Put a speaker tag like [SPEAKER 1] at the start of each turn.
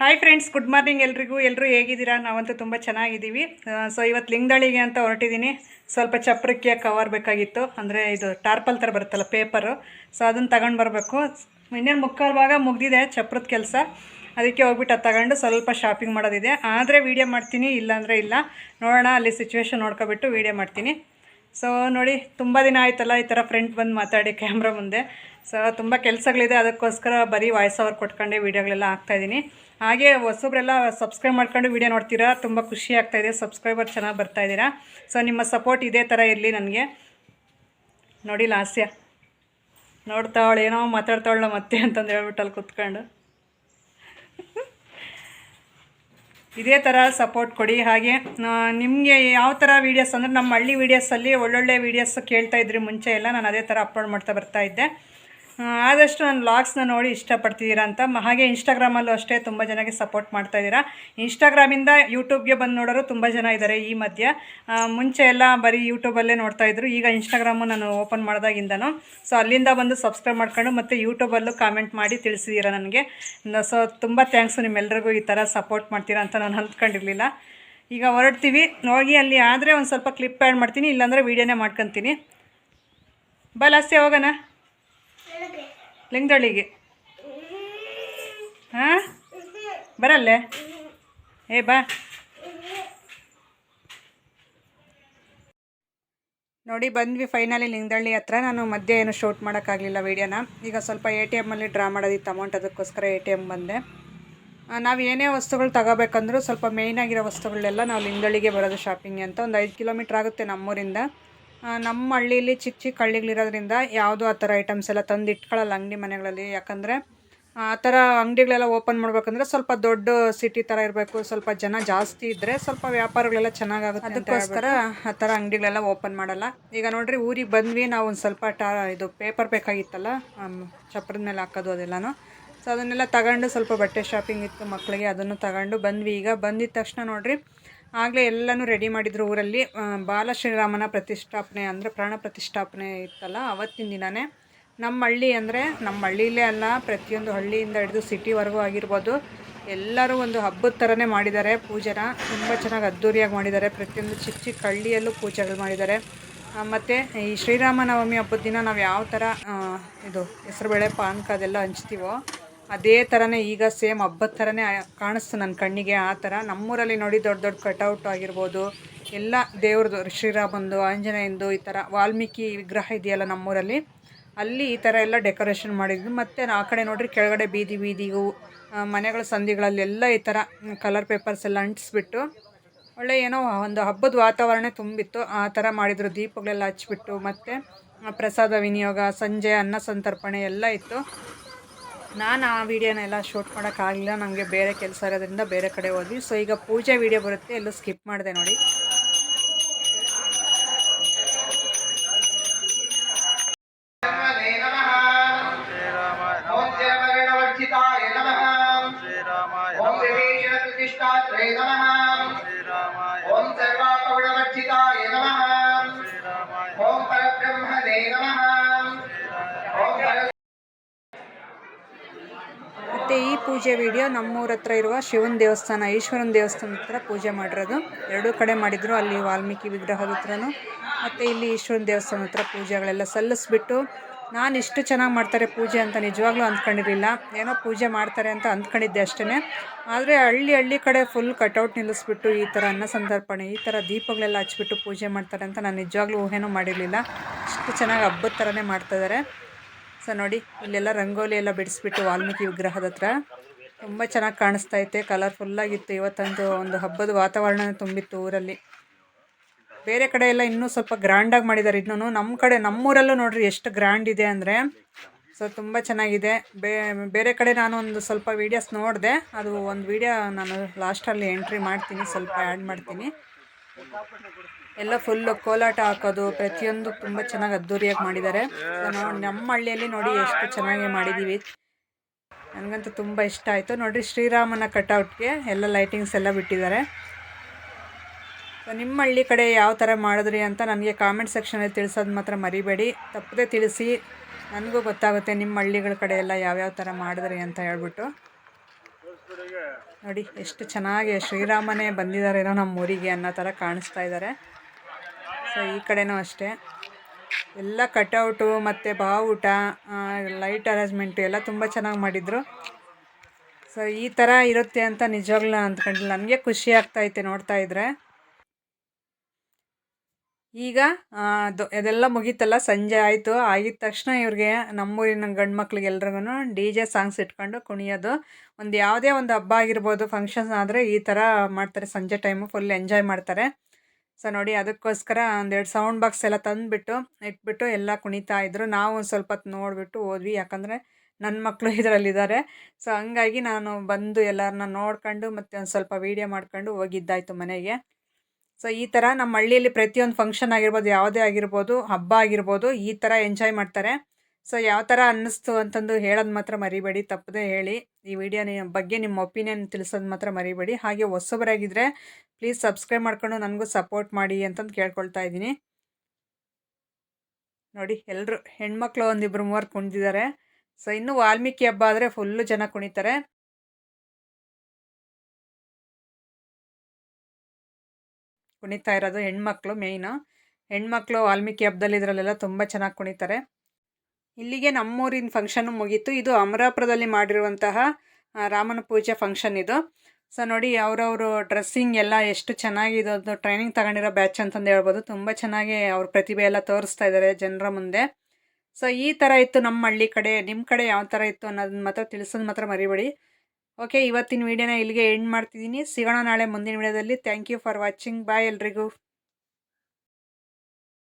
[SPEAKER 1] Hi friends good morning ಎಲ್ರಿಗೂ. ಎಲ್ಲರೂ ಹೇಗಿದ್ದೀರಾ? ನಾವಂತೂ ತುಂಬ ಚೆನ್ನಾಗಿದ್ದೀವಿ. ಸೊ ಇವತ್ತು ಲಿಂಗದಾಳಿಗೆ ಅಂತ ಹೊರಟಿದ್ದೀನಿ. ಸ್ವಲ್ಪ ಚಪ್ರಕ್ಕೆ ಕವರ್ ಬೇಕಾಗಿತ್ತು. ಅಂದರೆ ಇದು ಟಾರ್ಪಲ್ ಥರ ಬರುತ್ತಲ್ಲ ಪೇಪರು ಸೊ ಅದನ್ನು ತಗೊಂಡು ಬರಬೇಕು. ಇನ್ನೇನು ಮುಕ್ಕಾಲು ಭಾಗ ಮುಗ್ದಿದೆ ಚಪ್ರದ ಕೆಲಸ. ಅದಕ್ಕೆ ಹೋಗ್ಬಿಟ್ಟು ಅದು ತಗೊಂಡು ಸ್ವಲ್ಪ ಶಾಪಿಂಗ್ ಮಾಡೋದಿದೆ. ಆದರೆ ವೀಡಿಯೋ ಮಾಡ್ತೀನಿ, ಇಲ್ಲಾಂದರೆ ಇಲ್ಲ. ನೋಡೋಣ, ಅಲ್ಲಿ ಸಿಚುವೇಶನ್ ನೋಡ್ಕೊಬಿಟ್ಟು ವೀಡಿಯೋ ಮಾಡ್ತೀನಿ. ಸೊ ನೋಡಿ, ತುಂಬ ದಿನ ಆಯ್ತಲ್ಲ ಈ ಥರ ಫ್ರೆಂಡ್ ಬಂದು ಮಾತಾಡಿ ಕ್ಯಾಮ್ರಾ ಮುಂದೆ. ಸೊ ತುಂಬ ಕೆಲಸಗಳಿದೆ, ಅದಕ್ಕೋಸ್ಕರ ಬರೀ ವಾಯ್ಸ್ ಓವರ್ ಕೊಟ್ಕೊಂಡೆ ವೀಡಿಯೋಗಳೆಲ್ಲ ಹಾಕ್ತಾಯಿದ್ದೀನಿ ಹಾಗೆ ಹೊಸಬ್ರೆಲ್ಲ ಸಬ್ಸ್ಕ್ರೈಬ್ ಮಾಡ್ಕೊಂಡು ವೀಡಿಯೋ ನೋಡ್ತೀರಾ, ತುಂಬ ಖುಷಿ ಆಗ್ತಾಯಿದೆ ಸಬ್ಸ್ಕ್ರೈಬರ್ ಚೆನ್ನಾಗಿ ಬರ್ತಾ ಇದ್ದೀರಾ ಸೊ ನಿಮ್ಮ ಸಪೋರ್ಟ್ ಇದೇ ಥರ ಇರಲಿ ನನಗೆ. ನೋಡಿ, ಲಾಸ್ಯ. ನೋಡ್ತಾವಳು ಏನೋ ಮಾತಾಡ್ತಾವಳ ಮತ್ತೆ ಅಂತಂದು ಹೇಳ್ಬಿಟ್ಟು ಅಲ್ಲಿ ಕುತ್ಕೊಂಡು. ಇದೇ ಥರ ಸಪೋರ್ಟ್ ಕೊಡಿ. ಹಾಗೆ ನಿಮಗೆ ಯಾವ ಥರ ವೀಡಿಯೋಸ್ ಅಂದರೆ ನಮ್ಮ ಹಳ್ಳಿ ವೀಡಿಯೋಸಲ್ಲಿ ಒಳ್ಳೊಳ್ಳೆ ವೀಡಿಯೋಸ್ ಕೇಳ್ತಾ ಇದ್ರಿ ಮುಂಚೆ ಎಲ್ಲ, ನಾನು ಅದೇ ಥರ ಅಪ್ಲೋಡ್ ಮಾಡ್ತಾ ಬರ್ತಾ ಇದ್ದೆ. ಆದಷ್ಟು ನನ್ನ ವ್ಲಾಗ್ಸ್ನ ನೋಡಿ ಇಷ್ಟಪಡ್ತಿದ್ದೀರಾ ಅಂತ. ಹಾಗೆ ಇನ್ಸ್ಟಾಗ್ರಾಮಲ್ಲೂ ಅಷ್ಟೇ ತುಂಬ ಜನಕ್ಕೆ ಸಪೋರ್ಟ್ ಮಾಡ್ತಾ ಇದ್ದೀರಾ. ಇನ್ಸ್ಟಾಗ್ರಾಮಿಂದ ಯೂಟ್ಯೂಬ್ಗೆ ಬಂದು ನೋಡೋರು ತುಂಬ ಜನ ಇದ್ದಾರೆ ಈ ಮಧ್ಯೆ. ಮುಂಚೆ ಎಲ್ಲ ಬರೀ ಯೂಟ್ಯೂಬಲ್ಲೇ ನೋಡ್ತಾ ಇದ್ರು. ಈಗ ಇನ್ಸ್ಟಾಗ್ರಾಮು ನಾನು ಓಪನ್ ಮಾಡಿದಾಗಿಂದನು. ಸೊ, ಅಲ್ಲಿಂದ ಬಂದು ಸಬ್ಸ್ಕ್ರೈಬ್ ಮಾಡ್ಕೊಂಡು ಮತ್ತು ಯೂಟ್ಯೂಬಲ್ಲೂ ಕಾಮೆಂಟ್ ಮಾಡಿ ತಿಳಿಸಿದ್ದೀರಾ ನನಗೆ. ಸೊ, ತುಂಬ ಥ್ಯಾಂಕ್ಸು ನಿಮ್ಮೆಲ್ಲರಿಗೂ ಈ ಥರ ಸಪೋರ್ಟ್ ಮಾಡ್ತೀರಾ ಅಂತ ನಾನು ಅಂದ್ಕೊಂಡಿರಲಿಲ್ಲ. ಈಗ ಹೊರಡ್ತೀವಿ. ಹೋಗಿ ಅಲ್ಲಿ ಆದರೆ ಒಂದು ಸ್ವಲ್ಪ ಕ್ಲಿಪ್ ಆ್ಯಡ್ ಮಾಡ್ತೀನಿ, ಇಲ್ಲಾಂದರೆ ವೀಡಿಯೋನೇ ಮಾಡ್ಕೊತೀನಿ. ಬಲಾಸ್ತಿ ಹೋಗೋಣ. ಲಿಂಗದಳ್ಳಿಗೆ ಹಾಂ? ಬರಲ್ಲೇ? ಏ, ಬಾ. ನೋಡಿ, ಬಂದ್ವಿ ಫೈನಲಿ ಲಿಂಗದಳ್ಳಿ ಹತ್ರ. ನಾನು ಮಧ್ಯೆ ಏನು ಶೂಟ್ ಮಾಡೋಕ್ಕಾಗಲಿಲ್ಲ ವೀಡಿಯೋನ ಈಗ ಸ್ವಲ್ಪ ಎ ಟಿ ಎಮ್ಮಲ್ಲಿ ಡ್ರಾ ಮಾಡೋದಿತ್ತು ಅಮೌಂಟ್ ಅದಕ್ಕೋಸ್ಕರ ಎ ಟಿ ಎಂ ಬಂದೆ. ನಾವು ಏನೇ ವಸ್ತುಗಳು ತಗೋಬೇಕಂದ್ರೂ ಸ್ವಲ್ಪ ಮೇಯ್ನಾಗಿರೋ ವಸ್ತುಗಳೆಲ್ಲ ನಾವು ಲಿಂಗದಳ್ಳಿಗೆ ಬರೋದು ಶಾಪಿಂಗ್ ಅಂತ. ಒಂದು ಐದು ಕಿಲೋಮೀಟ್ರ್ ಆಗುತ್ತೆ ನಮ್ಮೂರಿಂದ. ನಮ್ಮ ಹಳ್ಳಿಲಿ ಚಿಕ್ಕ ಚಿಕ್ಕ ಹಳ್ಳಿಗಳಿರೋದ್ರಿಂದ ಯಾವುದೋ ಆ ಥರ ಐಟಮ್ಸ್ ಎಲ್ಲ ತಂದು ಇಟ್ಕೊಳ್ಳಲ್ಲ ಅಂಗಡಿ ಮನೆಗಳಲ್ಲಿ. ಯಾಕಂದರೆ ಆ ಥರ ಅಂಗಡಿಗಳೆಲ್ಲ ಓಪನ್ ಮಾಡಬೇಕಂದ್ರೆ ಸ್ವಲ್ಪ ದೊಡ್ಡ ಸಿಟಿ ಥರ ಇರಬೇಕು. ಸ್ವಲ್ಪ ಜನ ಜಾಸ್ತಿ ಇದ್ದರೆ ಸ್ವಲ್ಪ ವ್ಯಾಪಾರಗಳೆಲ್ಲ ಚೆನ್ನಾಗಾಗುತ್ತೆ ಅದಕ್ಕೋಸ್ಕರ ಆ ಥರ ಅಂಗಡಿಗಳೆಲ್ಲ ಓಪನ್ ಮಾಡಲ್ಲ. ಈಗ ನೋಡ್ರಿ ಊರಿಗೆ ಬಂದ್ವಿ ನಾವು ಒಂದು ಸ್ವಲ್ಪ ಟಾ ಇದು ಪೇಪರ್ ಬೇಕಾಗಿತ್ತಲ್ಲ ಚಪ್ಪರದ ಚಪ್ರದ ಮೇಲೆ ಹಾಕೋದು ಅದೆಲ್ಲನೂ. ಸೊ ಅದನ್ನೆಲ್ಲ ತಗೊಂಡು ಸ್ವಲ್ಪ ಬಟ್ಟೆ ಶಾಪಿಂಗ್ ಇತ್ತು ಮಕ್ಕಳಿಗೆ ಅದನ್ನು ತಗೊಂಡು ಬಂದ್ವಿ. ಈಗ ಬಂದಿದ ತಕ್ಷಣ ನೋಡ್ರಿ ಆಗಲೇ ಎಲ್ಲನೂ ರೆಡಿ ಮಾಡಿದ್ರು ಊರಲ್ಲಿ. ಬಾಲ ಶ್ರೀರಾಮನ ಪ್ರತಿಷ್ಠಾಪನೆ ಅಂದರೆ ಪ್ರಾಣ ಪ್ರತಿಷ್ಠಾಪನೆ ಇತ್ತಲ್ಲ, ಅವತ್ತಿನ ದಿನವೇ ನಮ್ಮ ಹಳ್ಳಿ ಅಂದರೆ, ನಮ್ಮ ಹಳ್ಳಿಲೇ ಅಲ್ಲ, ಪ್ರತಿಯೊಂದು ಹಳ್ಳಿಯಿಂದ ಹಿಡಿದು ಸಿಟಿವರೆಗೂ ಆಗಿರ್ಬೋದು. ಎಲ್ಲರೂ ಒಂದು ಹಬ್ಬದ ಥರನೇ ಮಾಡಿದ್ದಾರೆ ಪೂಜೆನ. ತುಂಬ ಚೆನ್ನಾಗಿ ಅದ್ಧೂರಿಯಾಗಿ ಮಾಡಿದ್ದಾರೆ. ಪ್ರತಿಯೊಂದು ಚಿಕ್ಕ ಚಿಕ್ಕ ಹಳ್ಳಿಯಲ್ಲೂ ಪೂಜೆಗಳು ಮಾಡಿದ್ದಾರೆ. ಮತ್ತು ಈ ಶ್ರೀರಾಮನವಮಿ ಹಬ್ಬದ ದಿನ ನಾವು ಯಾವ ಥರ ಇದು ಹೆಸರುಬೇಳೆ, ಪಾನಕ ಅದೆಲ್ಲ ಹಂಚ್ತೀವೋ ಅದೇ ಥರನೇ ಈಗ ಸೇಮ್ ಹಬ್ಬದ ಥರನೇ ಕಾಣಿಸ್ತು ನನ್ನ ಕಣ್ಣಿಗೆ, ಆ ಥರ ನಮ್ಮೂರಲ್ಲಿ ನೋಡಿ ದೊಡ್ಡ ದೊಡ್ಡ ಕಟೌಟ್ ಆಗಿರ್ಬೋದು, ಎಲ್ಲ ದೇವ್ರದ್ದು ಶ್ರೀರಾಮಂದು, ಆಂಜನೇಯಂದು ಈ ಥರ ವಾಲ್ಮೀಕಿ ವಿಗ್ರಹ ಇದೆಯಲ್ಲ ನಮ್ಮೂರಲ್ಲಿ, ಅಲ್ಲಿ ಈ ಥರ ಎಲ್ಲ ಡೆಕೋರೇಷನ್ ಮಾಡಿದ್ವಿ. ಮತ್ತು ಆ ಕಡೆ ನೋಡ್ರಿ ಕೆಳಗಡೆ ಬೀದಿ ಬೀದಿಗೂ ಮನೆಗಳ ಸಂಧಿಗಳಲ್ಲೆಲ್ಲ ಈ ಥರ ಕಲರ್ ಪೇಪರ್ಸ್ ಎಲ್ಲ ಅಂಟಿಸ್ಬಿಟ್ಟು, ಒಳ್ಳೆ ಏನೋ ಒಂದು ಹಬ್ಬದ ವಾತಾವರಣ ತುಂಬಿತ್ತು. ಆ ಥರ ಮಾಡಿದರು, ದೀಪಗಳೆಲ್ಲ ಹಚ್ಬಿಟ್ಟು, ಮತ್ತು ಪ್ರಸಾದ ವಿನಿಯೋಗ, ಸಂಜೆ ಅನ್ನ ಸಂತರ್ಪಣೆ ಎಲ್ಲ ಇತ್ತು. ನಾನು ಆ ವಿಡಿಯೋನ ಎಲ್ಲ ಶೂಟ್ ಮಾಡೋಕ್ಕಾಗಲಿಲ್ಲ ನಮಗೆ ಬೇರೆ ಕೆಲಸ ಇರೋದ್ರಿಂದ ಬೇರೆ ಕಡೆ ಹೋದ್ವಿ. ಸೊ ಈಗ ಪೂಜೆ ವಿಡಿಯೋ ಬರುತ್ತೆ. ಎಲ್ಲೂ ಸ್ಕಿಪ್ ಮಾಡಿದೆ ನೋಡಿ े. ಪೂಜೆ ವಿಡಿಯೋ ನಮ್ಮೂರ ಹತ್ರ ಇರುವ ಶಿವನ ದೇವಸ್ಥಾನ, ಈಶ್ವರನ ದೇವಸ್ಥಾನ ಹತ್ರ ಪೂಜೆ ಮಾಡಿರೋದು. ಎರಡೂ ಕಡೆ ಮಾಡಿದ್ರು, ಅಲ್ಲಿ ವಾಲ್ಮೀಕಿ ವಿಗ್ರಹದ ಹತ್ರನೂ. ಮತ್ತು ಇಲ್ಲಿ ಈಶ್ವರನ ದೇವಸ್ಥಾನ ಹತ್ರ ಪೂಜೆಗಳೆಲ್ಲ ಸಲ್ಲಿಸ್ಬಿಟ್ಟು, ನಾನು ಇಷ್ಟು ಚೆನ್ನಾಗಿ ಮಾಡ್ತಾರೆ ಪೂಜೆ ಅಂತ ನಿಜವಾಗ್ಲೂ ಅಂದ್ಕೊಂಡಿರಲಿಲ್ಲ. ಏನೋ ಪೂಜೆ ಮಾಡ್ತಾರೆ ಅಂತ ಅಂದ್ಕೊಂಡಿದ್ದೆ ಅಷ್ಟೇ ಆದರೆ ಹಳ್ಳಿ ಹಳ್ಳಿ ಕಡೆ ಫುಲ್ ಕಟೌಟ್ ನಿಲ್ಲಿಸ್ಬಿಟ್ಟು ಈ ಥರ ಅನ್ನ ಸಂತರ್ಪಣೆ, ಈ ಥರ ದೀಪಗಳೆಲ್ಲ ಹಚ್ಬಿಟ್ಟು ಪೂಜೆ ಮಾಡ್ತಾರೆ ಅಂತ ನಾನು ನಿಜವಾಗ್ಲೂ ಊಹೆನೂ ಮಾಡಿರಲಿಲ್ಲ. ಇಷ್ಟು ಚೆನ್ನಾಗಿ ಹಬ್ಬದ ಥರನೇ ಮಾಡ್ತಾಯಿದ್ದಾರೆ ಸೊ ನೋಡಿ, ಇಲ್ಲೆಲ್ಲ ರಂಗೋಲಿ ಎಲ್ಲ ಬಿಡಿಸ್ಬಿಟ್ಟು ವಾಲ್ಮೀಕಿ ವಿಗ್ರಹದ ಹತ್ರ. ತುಂಬ ಚೆನ್ನಾಗಿ ಕಾಣಿಸ್ತಾ ಐತೆ ಕಲರ್ಫುಲ್ಲಾಗಿತ್ತು ಇವತ್ತಂತೂ ಒಂದು ಹಬ್ಬದ ವಾತಾವರಣ ತುಂಬಿತ್ತು ಊರಲ್ಲಿ. ಬೇರೆ ಕಡೆ ಎಲ್ಲ ಇನ್ನೂ ಸ್ವಲ್ಪ ಗ್ರ್ಯಾಂಡಾಗಿ ಮಾಡಿದ್ದಾರೆ ಇನ್ನೂ ನಮ್ಮ ಕಡೆ, ನಮ್ಮೂರಲ್ಲೂ ನೋಡ್ರಿ ಎಷ್ಟು ಗ್ರ್ಯಾಂಡ್ ಇದೆ ಅಂದರೆ. ಸೊ ತುಂಬ ಚೆನ್ನಾಗಿದೆ. ಬೇರೆ ಕಡೆ ನಾನು ಒಂದು ಸ್ವಲ್ಪ ವೀಡಿಯೋಸ್ ನೋಡಿದೆ. ಅದು ಒಂದು ವೀಡಿಯೋ ನಾನು ಲಾಸ್ಟಲ್ಲಿ ಎಂಟ್ರಿ ಮಾಡ್ತೀನಿ, ಸ್ವಲ್ಪ ಆ್ಯಡ್ ಮಾಡ್ತೀನಿ. ಎಲ್ಲ ಫುಲ್ಲು ಕೋಲಾಟ ಹಾಕೋದು, ಪ್ರತಿಯೊಂದು ತುಂಬ ಚೆನ್ನಾಗಿ ಅದ್ದೂರಿಯಾಗಿ ಮಾಡಿದ್ದಾರೆ. ನಮ್ಮ ಹಳ್ಳಿಯಲ್ಲಿ ನೋಡಿ ಎಷ್ಟು ಚೆನ್ನಾಗಿ ಮಾಡಿದ್ದೀವಿ ನನಗಂತೂ ತುಂಬ ಇಷ್ಟ ಆಯಿತು. ನೋಡಿರಿ, ಶ್ರೀರಾಮನ ಕಟೌಟ್ಗೆ ಎಲ್ಲ ಲೈಟಿಂಗ್ಸ್ ಎಲ್ಲ ಬಿಟ್ಟಿದ್ದಾರೆ. ಸೊ ನಿಮ್ಮ ಹಳ್ಳಿ ಕಡೆ ಯಾವ ಥರ ಮಾಡಿದ್ರಿ ಅಂತ ನನಗೆ ಕಾಮೆಂಟ್ ಸೆಕ್ಷನಲ್ಲಿ ತಿಳಿಸೋದು ಮಾತ್ರ ಮರಿಬೇಡಿ. ತಪ್ಪದೆ ತಿಳಿಸಿ. ನನಗೂ ಗೊತ್ತಾಗುತ್ತೆ ನಿಮ್ಮ ಹಳ್ಳಿಗಳ ಕಡೆ ಎಲ್ಲ ಯಾವ್ಯಾವ ಥರ ಮಾಡಿದ್ರಿ ಅಂತ ಹೇಳ್ಬಿಟ್ಟು. ನೋಡಿ, ಎಷ್ಟು ಚೆನ್ನಾಗಿ ಶ್ರೀರಾಮನೇ ಬಂದಿದ್ದಾರೇನೋ ನಮ್ಮ ಊರಿಗೆ ಅನ್ನೋ ಥರ ಕಾಣಿಸ್ತಾ ಇದ್ದಾರೆ. ಸೊ ಈ ಕಡೆನೂ ಅಷ್ಟೇ. ಎಲ್ಲ ಕಟೌಟು ಮತ್ತು ಬಾವುಟ ಲೈಟ್ ಅರೇಂಜ್ಮೆಂಟು ಎಲ್ಲ ತುಂಬ ಚೆನ್ನಾಗಿ ಮಾಡಿದರು. ಸೊ ಈ ಥರ ಇರುತ್ತೆ ಅಂತ ನಿಜವಾಗ್ಲೂ ಅಂದ್ಕೊಂಡಿಲ್ಲ. ನನಗೆ ಖುಷಿ ಆಗ್ತಾಯಿತ್ತು ನೋಡ್ತಾ ಇದ್ರೆ. ಈಗ ಅದು ಅದೆಲ್ಲ ಮುಗೀತಲ್ಲ, ಸಂಜೆ ಆಯಿತು. ಆಗಿದ ತಕ್ಷಣ ಇವ್ರಿಗೆ ನಮ್ಮೂರಿನ ಗಂಡು ಮಕ್ಳಿಗೆ ಎಲ್ರಿಗೂ ಡಿ ಜೆ ಸಾಂಗ್ಸ್ ಇಟ್ಕೊಂಡು ಕುಣಿಯೋದು. ಒಂದು ಯಾವುದೇ ಒಂದು ಹಬ್ಬ ಆಗಿರ್ಬೋದು ಫಂಕ್ಷನ್ಸ್ ಆದರೆ ಈ ಥರ ಮಾಡ್ತಾರೆ. ಸಂಜೆ ಟೈಮು ಫುಲ್ ಎಂಜಾಯ್ ಮಾಡ್ತಾರೆ. ಸೊ ನೋಡಿ, ಅದಕ್ಕೋಸ್ಕರ ಒಂದೆರಡು ಸೌಂಡ್ ಬಾಕ್ಸ್ ಎಲ್ಲ ತಂದುಬಿಟ್ಟು, ಇಟ್ಬಿಟ್ಟು ಎಲ್ಲ ಕುಣಿತಾ ಇದ್ರು. ನಾವು ಒಂದು ಸ್ವಲ್ಪ ಹೊತ್ತು ನೋಡಿಬಿಟ್ಟು ಹೋದ್ವಿ. ಯಾಕಂದರೆ ನನ್ನ ಮಕ್ಕಳು ಇದರಲ್ಲಿದ್ದಾರೆ. ಸೊ ಹಂಗಾಗಿ ನಾನು ಬಂದು ಎಲ್ಲರನ್ನ ನೋಡ್ಕೊಂಡು ಮತ್ತು ಒಂದು ಸ್ವಲ್ಪ ವೀಡಿಯೋ ಮಾಡ್ಕೊಂಡು ಹೋಗಿದ್ದಾಯ್ತು ಮನೆಗೆ. ಸೊ ಈ ಥರ ನಮ್ಮ ಹಳ್ಳಿಯಲ್ಲಿ ಪ್ರತಿಯೊಂದು ಫಂಕ್ಷನ್ ಆಗಿರ್ಬೋದು, ಯಾವುದೇ ಆಗಿರ್ಬೋದು, ಹಬ್ಬ ಆಗಿರ್ಬೋದು, ಈ ಥರ ಎಂಜಾಯ್ ಮಾಡ್ತಾರೆ. ಸೊ, ಯಾವ ಥರ ಅನ್ನಿಸ್ತು ಅಂತಂದು ಹೇಳೋದು ಮಾತ್ರ ಮರಿಬೇಡಿ, ತಪ್ಪದೇ ಹೇಳಿ. ಈ ವಿಡಿಯೋ ಬಗ್ಗೆ ನಿಮ್ಮ ಒಪಿನಿಯನ್ ತಿಳಿಸೋದು ಮಾತ್ರ ಮರಿಬೇಡಿ. ಹಾಗೆ ಹೊಸಬರಾಗಿದ್ದರೆ ಪ್ಲೀಸ್ ಸಬ್ಸ್ಕ್ರೈಬ್ ಮಾಡ್ಕೊಂಡು ನನಗೂ ಸಪೋರ್ಟ್ ಮಾಡಿ ಅಂತಂದು ಕೇಳ್ಕೊಳ್ತಾ ಇದ್ದೀನಿ. ನೋಡಿ ಎಲ್ಲರೂ ಹೆಣ್ಮಕ್ಳು ಒಂದಿಬ್ಬರು ಮೂವರು ಕುಣಿದಿದ್ದಾರೆ. ಸೊ, ಇನ್ನು ವಾಲ್ಮೀಕಿ ಹಬ್ಬ ಆದರೆ ಫುಲ್ಲು ಜನ ಕುಣಿತಾರೆ. ಕುಣಿತಾ ಇರೋದು ಹೆಣ್ಮಕ್ಳು ಮೇಯ್ನು. ಹೆಣ್ಮಕ್ಳು ವಾಲ್ಮೀಕಿ ಹಬ್ಬದಲ್ಲಿ ಇದರಲ್ಲೆಲ್ಲ ತುಂಬ ಚೆನ್ನಾಗಿ ಕುಣಿತಾರೆ. ಇಲ್ಲಿಗೆ ನಮ್ಮೂರಿನ ಫಂಕ್ಷನ್ ಮುಗೀತು. ಇದು ಅಮರಾಪುರದಲ್ಲಿ ಮಾಡಿರುವಂತಹ ರಾಮನ ಪೂಜೆ ಫಂಕ್ಷನ್ ಇದು. ಸೊ ನೋಡಿ ಅವರವರು ಡ್ರೆಸ್ಸಿಂಗ್ ಎಲ್ಲ ಎಷ್ಟು ಚೆನ್ನಾಗಿದೆ ಅದು ಟ್ರೈನಿಂಗ್ ತಗೊಂಡಿರೋ ಬ್ಯಾಚ್ ಅಂತಂದು ಹೇಳ್ಬೋದು. ತುಂಬ ಚೆನ್ನಾಗಿ ಅವ್ರ ಪ್ರತಿಭೆ ಎಲ್ಲ ತೋರಿಸ್ತಾ ಇದ್ದಾರೆ ಜನರ ಮುಂದೆ. ಸೊ ಈ ಥರ ಇತ್ತು ನಮ್ಮ ಹಳ್ಳಿ ಕಡೆ. ನಿಮ್ಮ ಕಡೆ ಯಾವ ಥರ ಇತ್ತು ಅನ್ನೋದನ್ನ ಮಾತ್ರ ತಿಳಿಸೋದು ಮಾತ್ರ ಮರಿಬೇಡಿ. ಓಕೆ ಇವತ್ತಿನ ವೀಡಿಯೋನ ಇಲ್ಲಿಗೆ ಎಂಡ್ ಮಾಡ್ತಿದ್ದೀನಿ. ಸಿಗೋಣ ನಾಳೆ ಮುಂದಿನ ವೀಡಿಯೋದಲ್ಲಿ thank you for watching bye ಎಲ್ರಿಗೂ.